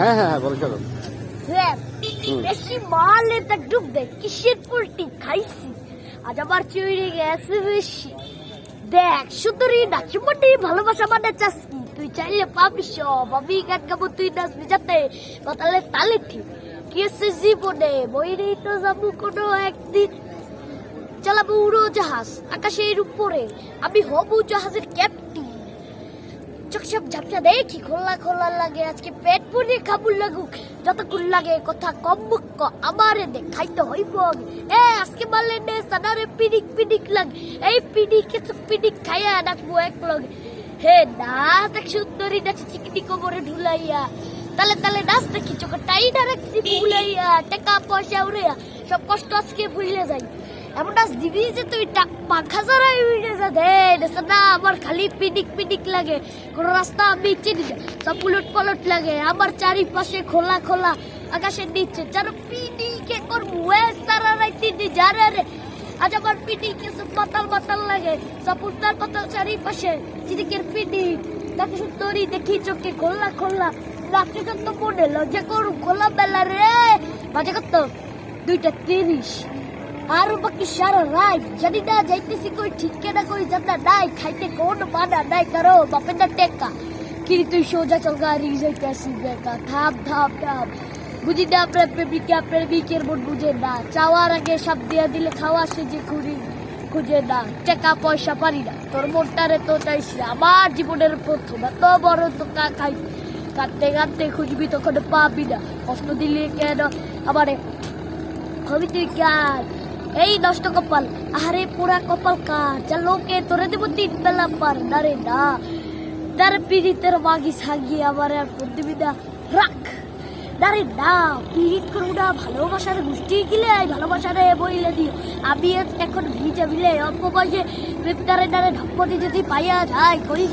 হ্যাঁ হ্যাঁ হ্যাঁ বেশি মালে তা কিসের খাইছি? আজ আবার গেছে বেশি। দেখ সুন্দরী নাচুমাটি ভালোবাসা মানে চাস কি? তুই চাইলে পাবি সব আমি গান গাবো তুই নাচবি যাতে তাহলে তালে ঠিক। কি আছে জীবনে? বইরেই তো যাব কোনো একদিন। চালাবো উড়ো জাহাজ আকাশের উপরে। আমি হবু জাহাজের ক্যাপ্টেন চোখ সব ঝাপসা দেখি, খোলা খোলা লাগে, আজকে পেট পুড়ে খাবুল লাগুক। যতক্ষণ লাগে কথা কম মুখ আমারে দেখাইতে হইব। এ, আজকে বললে নে, সাদারে পিডিক পিডিক লাগ। এই পিডিকে তো পিডিক খাইয়া ডাকবো এক লগে হে নাচ এক সুন্দরী নাচ চিকনি কোমরে ঢুলাইয়া। তালে তালে নাচ দেখি চোখ টাইটা রাখছি ভুলাইয়া। টাকা পয়সা উড়াইয়া, সব কষ্ট আজকে ভুলে যাই। এমন নাচ দিবি যে তুই পাখা ছাড়াই উড়ে যা দে না, আমার খালি পিডিক পিডিক লাগে। কোন রাস্তা আমি চিনি সব উলট পালট লাগে। আমার চারিপাশে খোলা খোলা আকাশের নিচে। যার পিডিকে করব সারা রাইতে দি যারে রে আজ আমার পিডিকে সব মাতাল মাতাল লাগে। সব উত্তাল পাতাল চারিপাশে চিদিকের পিডি তাকে সুন্দরী দেখি চোখে খোলা খোলা। রাত্রি কত মনে লজ্জা করু খোলা বেলা রে। বাজে কত? দুইটা তিরিশ। আর বাকি সারা রাত জানি না যাইতেছি কই ঠিক না কই জানা নাই খাইতে কোন মানা নাই কারও বাপের না টেকা কিরি তুই সোজা চল গাড়ি যাইতেছি বেকা থাম থাম থাম বুঝি না আপনার প্রেমিকা প্রেমিকের মন বুঝে না চাওয়ার আগে সব দিয়া দিলে খাওয়া সে যে খুঁড়ি খুঁজে না টাকা পয়সা পারি না তোর মনটারে তো চাইছি আমার জীবনের প্রথম এত বড় তো কা খাই কাঁদতে কাঁদতে খুঁজবি তখন পাবি না কষ্ট দিলে কেন আমারে হবি তুই কার এই নষ্ট কপাল আরে পুরা কপাল কার? যা লোকে তোরে দেবো তিন বেলা পার। না রে, না। তার পীড়িতের মাগি সাগিয়ে আবার আর না রাখ। না রে, না। পীড়িত করব না ভালোবাসার গোষ্ঠী গিলে ভালোবাসারে বইলে দিও। আমি এখন ভিজে বিলে অল্প বয়সে প্রেমিকারে নারে ঢপ্পটি যদি পাইয়া যায় করি